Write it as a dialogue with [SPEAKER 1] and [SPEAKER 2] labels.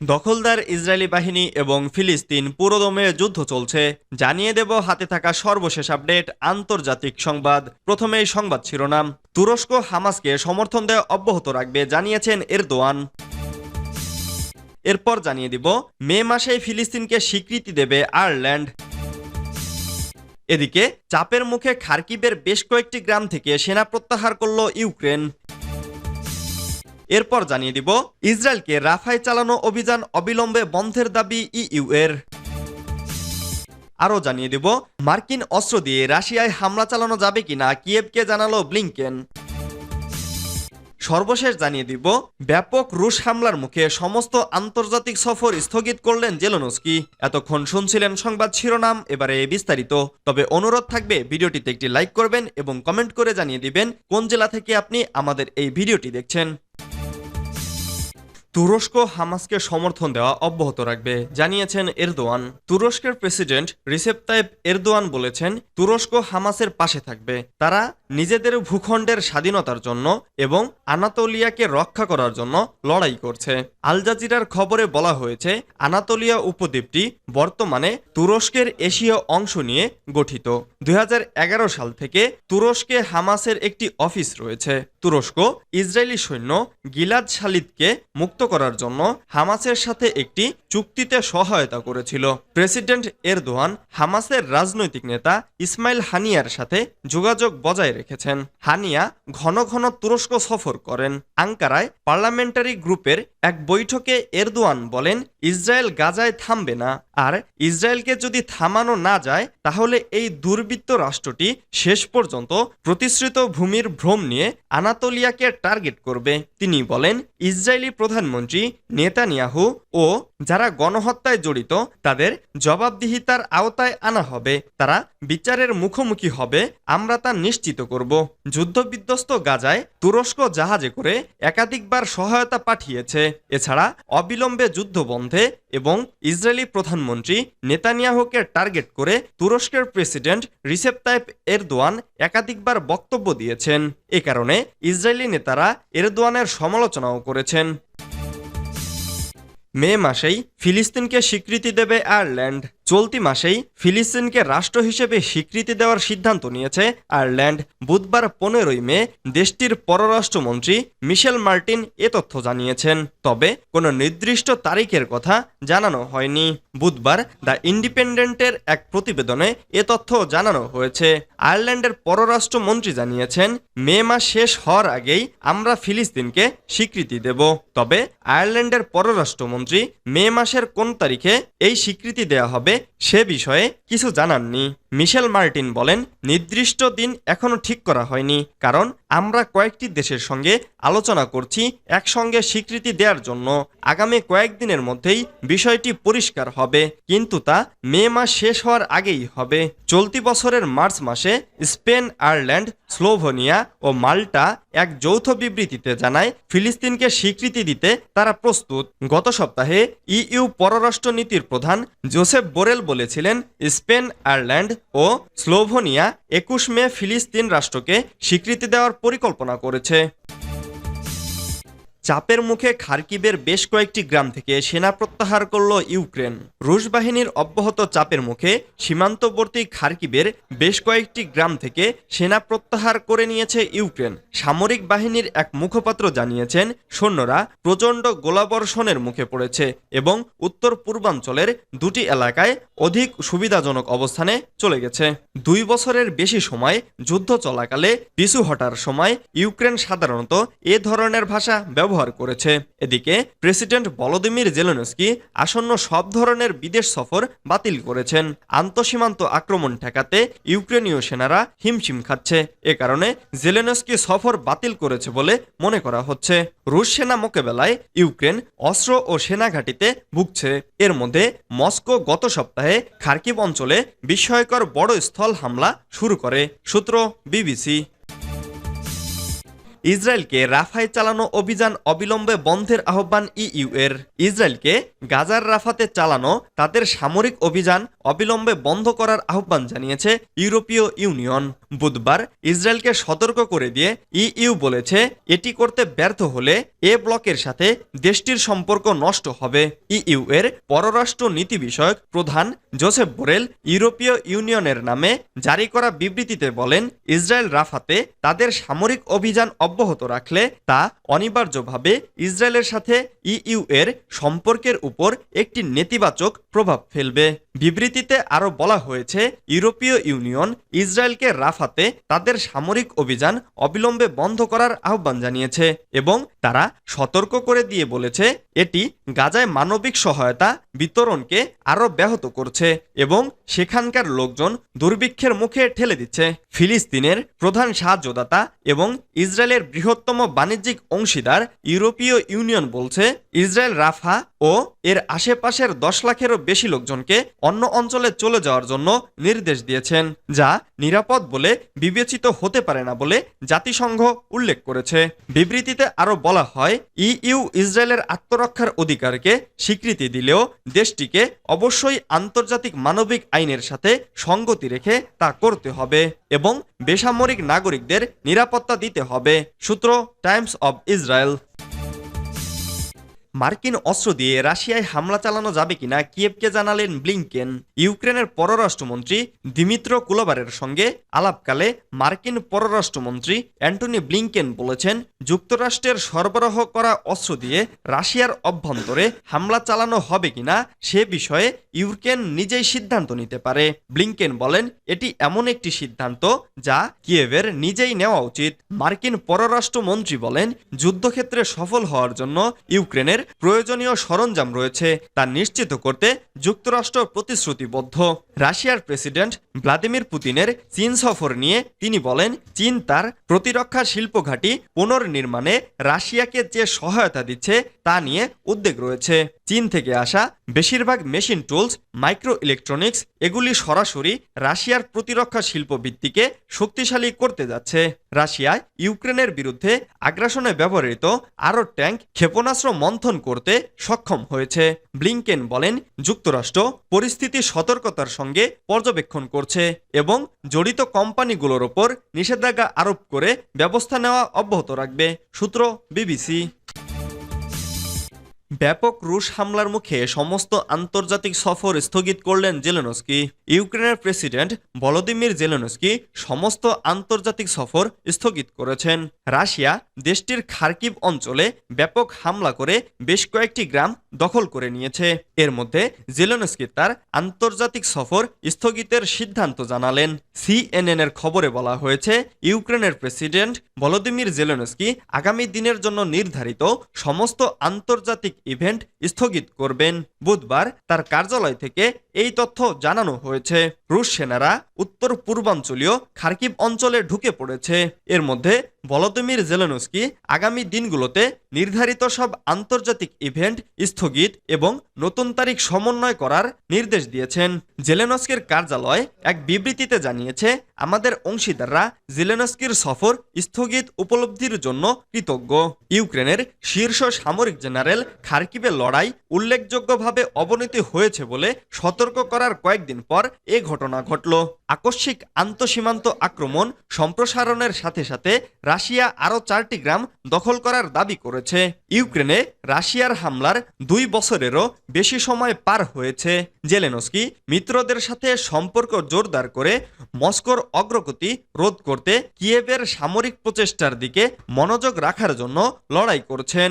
[SPEAKER 1] দখলদার ইসরায়েলি বাহিনী এবং ফিলিস্তিন পুরোদমে যুদ্ধ চলছে। জানিয়ে দেব হাতে থাকা সর্বশেষ আপডেট, আন্তর্জাতিক সংবাদ। প্রথমেই সংবাদ শিরোনাম। তুরস্ক হামাসকে সমর্থন দেওয়া অব্যাহত রাখবে, জানিয়েছেন এরদোয়ান। এরপর জানিয়ে দিব, মে মাসেই ফিলিস্তিনকে স্বীকৃতি দেবে আয়ারল্যান্ড। এদিকে, চাপের মুখে খার্কিবের বেশ কয়েকটি গ্রাম থেকে সেনা প্রত্যাহার করল ইউক্রেন। এরপর জানিয়ে দিব, ইসরায়েলকে রাফায় চালানো অভিযান অবিলম্বে বন্ধের দাবি ইইউ এর আরও জানিয়ে দিব, মার্কিন অস্ত্র দিয়ে রাশিয়ায় হামলা চালানো যাবে কিনা কিয়েভকে জানালো ব্লিংকেন। সর্বশেষ জানিয়ে দিব, ব্যাপক রুশ হামলার মুখে সমস্ত আন্তর্জাতিক সফর স্থগিত করলেন জেলোনস্কি। এতক্ষণ শুনছিলেন সংবাদ শিরোনাম, এবারে বিস্তারিত। তবে অনুরোধ থাকবে, ভিডিওটিতে একটি লাইক করবেন এবং কমেন্ট করে জানিয়ে দিবেন, কোন জেলা থেকে আপনি আমাদের এই ভিডিওটি দেখছেন। তুরস্ক হামাসকে সমর্থন দেওয়া অব্যাহত রাখবে, জানিয়েছেন এরদোয়ান। তুরস্কের প্রেসিডেন্ট রিসেপ তাইপ এরদোয়ান বলেছেন, তুরস্ক হামাসের পাশে থাকবে। তারা নিজেদের ভূখণ্ডের স্বাধীনতার জন্য এবং আনাতোলিয়াকে রক্ষা করার জন্য লড়াই করছে। আল জাজিরার খবরে বলা হয়েছে, আনাতোলিয়া উপদ্বীপটি বর্তমানে তুরস্কের এশীয় অংশ নিয়ে গঠিত। দুই হাজার এগারো সাল থেকে তুরস্কে হামাসের একটি অফিস রয়েছে। তুরস্ক ইসরায়েলি সৈন্য গিলাদ শালিদকে মুক্ত করার জন্য হামাসের সাথে একটি চুক্তিতে সহায়তা করেছিল। প্রেসিডেন্ট এরদোয়ান হামাসের রাজনৈতিক নেতা ইসমাইল হানিয়ার সাথে যোগাযোগ বজায় রেখেছেন। হানিয়া ঘন ঘন তুরস্ক সফর করেন। আঙ্কারায় পার্লামেন্টারি গ্রুপের এক বৈঠকে এরদোয়ান বলেন, ইসরায়েল গাজায় থামবে না। আর ইসরায়েলকে যদি থামানো না যায়, তাহলে এই দুর্বৃত্ত রাষ্ট্রটি শেষ পর্যন্ত প্রতিশ্রুত ভূমির ভ্রম নিয়ে আনাতোলিয়াকে টার্গেট করবে। তিনি বলেন, ইসরায়েলি প্রধানমন্ত্রী নেতানিয়াহু ও যারা গণহত্যায় জড়িত, তাদের জবাবদিহিতার আওতায় আনা হবে। তারা বিচারের মুখোমুখি হবে, আমরা তা নিশ্চিত করব। যুদ্ধবিধ্বস্ত গাজায় তুরস্ক জাহাজে করে একাধিকবার সহায়তা পাঠিয়েছে। এছাড়া অবিলম্বে যুদ্ধ বন্ধে এবং ইসরায়েলি প্রধানমন্ত্রী নেতানিয়াহুকে টার্গেট করে তুরস্কের প্রেসিডেন্ট রিসেপ তাইপ এরদোয়ান একাধিকবার বক্তব্য দিয়েছেন। এ কারণে ইসরায়েলি নেতারা এরদোয়ানের সমালোচনাও করেছেন। মে মাসেই ফিলিস্তিনকে স্বীকৃতি দেবে আয়ারল্যান্ড। চলতি মাসেই ফিলিস্তিনকে রাষ্ট্র হিসেবে স্বীকৃতি দেওয়ার সিদ্ধান্ত নিয়েছে আয়ারল্যান্ড। বুধবার পনেরোই মে দেশটির পররাষ্ট্রমন্ত্রী মিশেল মার্টিন এ তথ্য জানিয়েছেন। তবে কোনো নির্দিষ্ট তারিখের কথা জানানো হয়নি। বুধবার দ্য ইন্ডিপেন্ডেন্টের এক প্রতিবেদনে এ তথ্য জানানো হয়েছে। আয়ারল্যান্ডের পররাষ্ট্রমন্ত্রী জানিয়েছেন, মে মাস শেষ হওয়ার আগেই আমরা ফিলিস্তিনকে স্বীকৃতি দেব। তবে আয়ারল্যান্ডের পররাষ্ট্রমন্ত্রী মে মাসের কোন তারিখে এই স্বীকৃতি দেওয়া হবে সে বিষয়ে কিছু জানাননি। মিশেল মার্টিন বলেন, নির্দিষ্ট দিন এখনও ঠিক করা হয়নি, কারণ আমরা কয়েকটি দেশের সঙ্গে আলোচনা করছি একসঙ্গে স্বীকৃতি দেওয়ার জন্য। আগামী কয়েকদিনের মধ্যেই বিষয়টি পরিষ্কার হবে, কিন্তু তা মে মাস শেষ হওয়ার আগেই হবে। চলতি বছরের মার্চ মাসে স্পেন, আয়ারল্যান্ড, স্লোভেনিয়া ও মাল্টা এক যৌথ বিবৃতিতে জানায়, ফিলিস্তিনকে স্বীকৃতি দিতে তারা প্রস্তুত। গত সপ্তাহে ইইউ পররাষ্ট্রনীতির প্রধান জোসেফ বোরেল বলেছিলেন, স্পেন, আয়ারল্যান্ড ও স্লোভোনিয়া একুশ মে ফিলিস্তিন রাষ্ট্রকে স্বীকৃতি দেওয়ার পরিকল্পনা করেছে। চাপের মুখে খার্কিবের বেশ কয়েকটি গ্রাম থেকে সেনা প্রত্যাহার করল ইউক্রেন। রুশ বাহিনীর অব্যাহত চাপের মুখে সীমান্তবর্তী খার্কিবের বেশ কয়েকটি গ্রাম থেকে সেনা প্রত্যাহার করে নিয়েছে ইউক্রেন। সামরিক বাহিনীর এক মুখপাত্র জানিয়েছেন, সৈন্যরা প্রচণ্ড গোলাবর্ষণের মুখে পড়েছে এবং উত্তর পূর্বাঞ্চলের দুটি এলাকায় অধিক সুবিধাজনক অবস্থানে চলে গেছে। দুই বছরের বেশি সময় যুদ্ধ চলাকালে পিছু হটার সময় ইউক্রেন সাধারণত এ ধরনের ভাষা ব্যবহার করেছে। এদিকে প্রেসিডেন্ট ভলোদিমির জেলেনস্কি আসন্ন সব ধরনের বিদেশ সফর বাতিল করেছেন। আন্তঃসীমান্ত আক্রমণ ঠেকাতে ইউক্রেনীয় সেনারা হিমশিম খাচ্ছে। এ কারণে জেলেনস্কি সফর বাতিল করেছে বলে মনে করা হচ্ছে। রুশ সেনা মোকাবেলায় ইউক্রেন অস্ত্র ও সেনা ঘাঁটিতে ভুগছে। এর মধ্যে মস্কো গত সপ্তাহে খার্কিব অঞ্চলে বিস্ময়কর বড় স্থল হামলা শুরু করে, সূত্র বিবিসি। ইসরায়েলকে রাফায় চালানো অভিযান অবিলম্বে বন্ধের আহ্বান ইইউ এর। ইসরায়েলকে গাজার রাফাতে চালানো, তাদের সামরিক অভিযান অবিলম্বে বন্ধ করার আহ্বান জানিয়েছে ইউরোপীয় ইউনিয়ন। বুধবার ইসরায়েলকে সতর্ক করে দিয়ে ইইউ বলেছে, এটি করতে ব্যর্থ হলে এ ব্লকের সাথে দেশটির সম্পর্ক নষ্ট হবে। ইইউ এর পররাষ্ট্র নীতি বিষয়ক প্রধান জোসেফ বোরেল ইউরোপীয় ইউনিয়নের নামে জারি করা বিবৃতিতে বলেন, ইসরায়েল রাফাতে তাদের সামরিক অভিযান অব্যাহত রাখলে তা অনিবার্যভাবে ইসরায়েলের সাথে ইইউ এর সম্পর্কের উপর একটি নেতিবাচক প্রভাব ফেলবে। বিবৃতিতে আরও বলা হয়েছে, ইউরোপীয় ইউনিয়ন ইসরায়েলকে রাফাতে তাদের সামরিক অভিযান অবিলম্বে বন্ধ করার আহ্বান জানিয়েছে এবং তারা সতর্ক করে দিয়ে বলেছে, এটি গাজায় মানবিক সহায়তা বিতরণকে আরও ব্যাহত করছে এবং সেখানকার লোকজন দুর্ভিক্ষের মুখে ঠেলে দিচ্ছে। ফিলিস্তিনের প্রধান সাহায্যদাতা এবং ইসরায়েলের বৃহত্তম বাণিজ্যিক অংশীদার ইউরোপীয় ইউনিয়ন বলছে ইসরায়েল রাফা ও এর আশেপাশের দশ লাখেরও বেশি লোকজনকে অন্য অঞ্চলে চলে যাওয়ার জন্য নির্দেশ দিয়েছেন, যা নিরাপদ বলে বিবেচিত হতে পারে না বলে জাতিসংঘ উল্লেখ করেছে। বিবৃতিতে আরও বলা হয়, ইইউ ইসরায়েলের আত্মরক্ষার অধিকারকে স্বীকৃতি দিলেও দেশটিকে অবশ্যই আন্তর্জাতিক মানবিক আইনের সাথে সঙ্গতি রেখে তা করতে হবে এবং বেসামরিক নাগরিকদের নিরাপত্তা দিতে হবে, সূত্র টাইমস অব ইসরায়েল। মার্কিন অস্ত্র দিয়ে রাশিয়ায় হামলা চালানো যাবে কিনা কিয়েভকে জানালেন ব্লিংকেন। ইউক্রেনের পররাষ্ট্রমন্ত্রী দিমিত্র কুলোবারের সঙ্গে আলাপকালে মার্কিন পররাষ্ট্রমন্ত্রী অ্যান্টনি ব্লিংকেন বলেছেন, যুক্তরাষ্ট্রের সরবরাহ করা অস্ত্র দিয়ে রাশিয়ার অভ্যন্তরে হামলা চালানো হবে কিনা সে বিষয়ে ইউক্রেন নিজেই সিদ্ধান্ত নিতে পারে। ব্লিংকেন বলেন, এটি এমন একটি সিদ্ধান্ত যা কিয়েভের নিজেই নেওয়া উচিত। মার্কিন পররাষ্ট্রমন্ত্রী বলেন, যুদ্ধক্ষেত্রে সফল হওয়ার জন্য ইউক্রেনের প্রয়োজনীয় সরঞ্জাম রয়েছে তা নিশ্চিত করতে যুক্তরাষ্ট্র প্রতিশ্রুতিবদ্ধ। রাশিয়ার প্রেসিডেন্ট ভ্লাদিমির পুতিনের চীন সফর নিয়ে তিনি বলেন, চীন তার প্রতিরক্ষা শিল্প ঘাঁটি পুনর্নির্মাণে রাশিয়াকে যে সহায়তা দিচ্ছে তা নিয়ে উদ্বেগ রয়েছে। চীন থেকে আসা বেশিরভাগ মেশিন টুলস মাইক্রো ইলেকট্রনিক্স এগুলি সরাসরি রাশিয়ার প্রতিরক্ষা শিল্প ভিত্তিকে শক্তিশালী করতে যাচ্ছে। রাশিয়ায় ইউক্রেনের বিরুদ্ধে আগ্রাসনে ব্যবহৃত আরও ট্যাঙ্ক ক্ষেপণাস্ত্র মন্থন করতে সক্ষম হয়েছে। ব্লিংকেন বলেন, যুক্তরাষ্ট্র পরিস্থিতি সতর্কতার সঙ্গে পর্যবেক্ষণ করছে এবং জড়িত কোম্পানিগুলোর ওপর নিষেধাজ্ঞা আরোপ করে ব্যবস্থা নেওয়া অব্যাহত রাখবে, সূত্র বিবিসি। ব্যাপক রুশ হামলার মুখে সমস্ত আন্তর্জাতিক সফর স্থগিত করলেন জেলেনস্কি। ইউক্রেনের প্রেসিডেন্ট ভলোদিমির জেলেনস্কি সমস্ত আন্তর্জাতিক সফর স্থগিত করেছেন। রাশিয়া দেশটির খার্কিভ অঞ্চলে ব্যাপক হামলা করে বেশ কয়েকটি গ্রাম দখল করে নিয়েছে। এর মধ্যে জেলেনস্কি তার আন্তর্জাতিক সফর স্থগিতের সিদ্ধান্ত জানালেন। সিএনএন এর খবরে বলা হয়েছে, ইউক্রেনের প্রেসিডেন্ট ভলোদিমির জেলেনস্কি আগামী দিনের জন্য নির্ধারিত সমস্ত আন্তর্জাতিক ইভেন্ট স্থগিত করবেন। বুধবার তার কার্যালয় থেকে এই তথ্য জানানো হয়েছে। রুশ সেনারা উত্তর পূর্বাঞ্চলীয় খার্কিব অঞ্চলে ঢুকে পড়েছে। এর মধ্যে ভলোদিমির জেলেনস্কি আগামী দিনগুলোতে নির্ধারিত সব আন্তর্জাতিক ইভেন্ট স্থগিত এবং নতুন তারিখ সমন্বয় করার নির্দেশ দিয়েছেন। জেলেনস্কির কার্যালয় এক বিবৃতিতে জানিয়েছে, আমাদের অংশীদাররা জেলেনস্কির সফর স্থগিত উপলব্ধির জন্য কৃতজ্ঞ। ইউক্রেনের শীর্ষ সামরিক জেনারেল খার্কিবের লড়াই উল্লেখযোগ্যভাবে অবনতি হয়েছে বলে সতর্ক করার কয়েকদিন পর এ ঘটনা ঘটল। আকস্মিক আন্তঃসীমান্ত আক্রমণ সম্প্রসারণের সাথে সাথে রাশিয়া আরও চারটি গ্রাম দখল করার দাবি করেছে। ইউক্রেনে রাশিয়ার হামলার দুই বছরেরও বেশি সময় পার হয়েছে। জেলেনস্কি মিত্রদের সাথে সম্পর্ক জোরদার করে মস্কোর অগ্রগতি রোধ করতে কিয়েভের সামরিক প্রচেষ্টার দিকে মনোযোগ রাখার জন্য লড়াই করছেন।